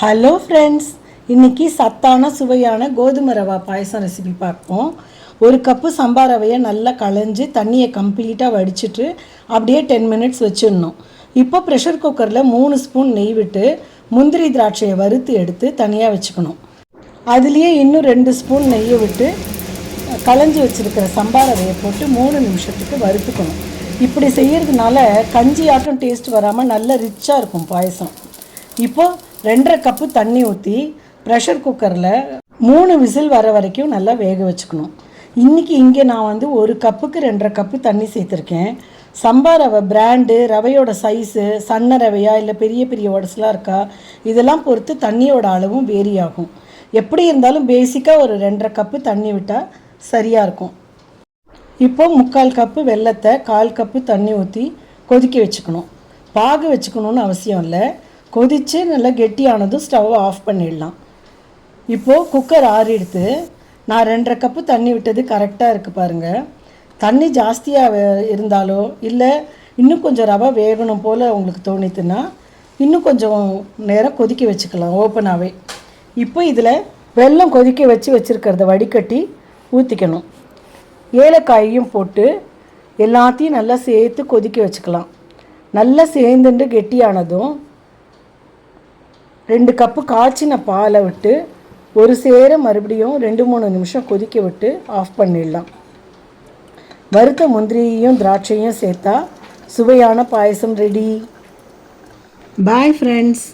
Hello friends இன்றைக்கி சத்தான சுவையான கோதுமை ரவா பாயசம் ரெசிபி பார்ப்போம். ஒரு கப்பு சம்பா ரவையை நல்லா களைஞ்சு தண்ணியை கம்ப்ளீட்டாக வடிச்சிட்டு அப்படியே டென் மினிட்ஸ் வச்சிடணும். இப்போ ப்ரெஷர் குக்கரில் மூணு ஸ்பூன் நெய் விட்டு முந்திரி திராட்சையை வறுத்து எடுத்து தனியாக வச்சுக்கணும். அதுலேயே இன்னும் ரெண்டு ஸ்பூன் நெய்யை விட்டு களைஞ்சி வச்சுருக்கிற சம்பா ரவையை போட்டு மூணு நிமிஷத்துக்கு வறுத்துக்கணும். இப்படி செய்கிறதுனால கஞ்சி ஆட்டம் டேஸ்ட் வராமல் நல்ல ரிச்சாக இருக்கும் பாயசம். இப்போது ரெண்டரை கப்பு தண்ணி ஊற்றி ப்ரெஷர் குக்கரில் மூணு விசில் வர வரைக்கும் நல்லா வேக வச்சுக்கணும். இன்றைக்கி இங்கே நான் வந்து ஒரு கப்புக்கு ரெண்டரை கப்பு தண்ணி சேர்த்துருக்கேன். சம்பா ரவை பிராண்டு ரவையோட சைஸு சன்ன ரவையா இல்லை பெரிய பெரிய உடசலாக இருக்கா? இதெல்லாம் பொறுத்து தண்ணியோட அளவும் வேரி ஆகும். எப்படி இருந்தாலும் பேசிக்காக ஒரு ரெண்டரை கப்பு தண்ணி விட்டால் சரியாக இருக்கும். இப்போ முக்கால் கப்பு வெல்லத்தை கால் கப்பு தண்ணி ஊற்றி கொதிக்க வச்சுக்கணும். பாகு வச்சுக்கணும்னு அவசியம் இல்லை. கொதித்து நல்லா கெட்டியானதும் ஸ்டவ் ஆஃப் பண்ணிடலாம். இப்போது குக்கர் ஆறிடுத்து நான் ரெண்டரை கப்பு தண்ணி விட்டது கரெக்டாக இருக்குது பாருங்கள் தண்ணி ஜாஸ்தியாக இருந்தாலோ இல்லை இன்னும் கொஞ்சம் ரவை வேகணும் போல் உங்களுக்கு தோணித்துன்னா இன்னும் கொஞ்சம் நேரம் கொதிக்க வச்சுக்கலாம் ஓப்பனாகவே இப்போ இதில் வெல்லம் கொதிக்க வச்சு வச்சுருக்கிறத வடிகட்டி ஊற்றிக்கணும் ஏலக்காயையும் போட்டு எல்லாத்தையும் நல்லா சேர்த்து கொதிக்க வச்சுக்கலாம். நல்லா சேர்ந்துட்டு கெட்டியானதும் ரெண்டு கப்பு காய்ச்சின பாலை விட்டு ஒரு சேர மறுபடியும் ரெண்டு மூணு நிமிஷம் கொதிக்க விட்டு ஆஃப் பண்ணிடலாம். வறுத்த முந்திரியையும் திராட்சையும் சேர்த்தா சுவையான பாயசம் ரெடி பாய் ஃப்ரெண்ட்ஸ்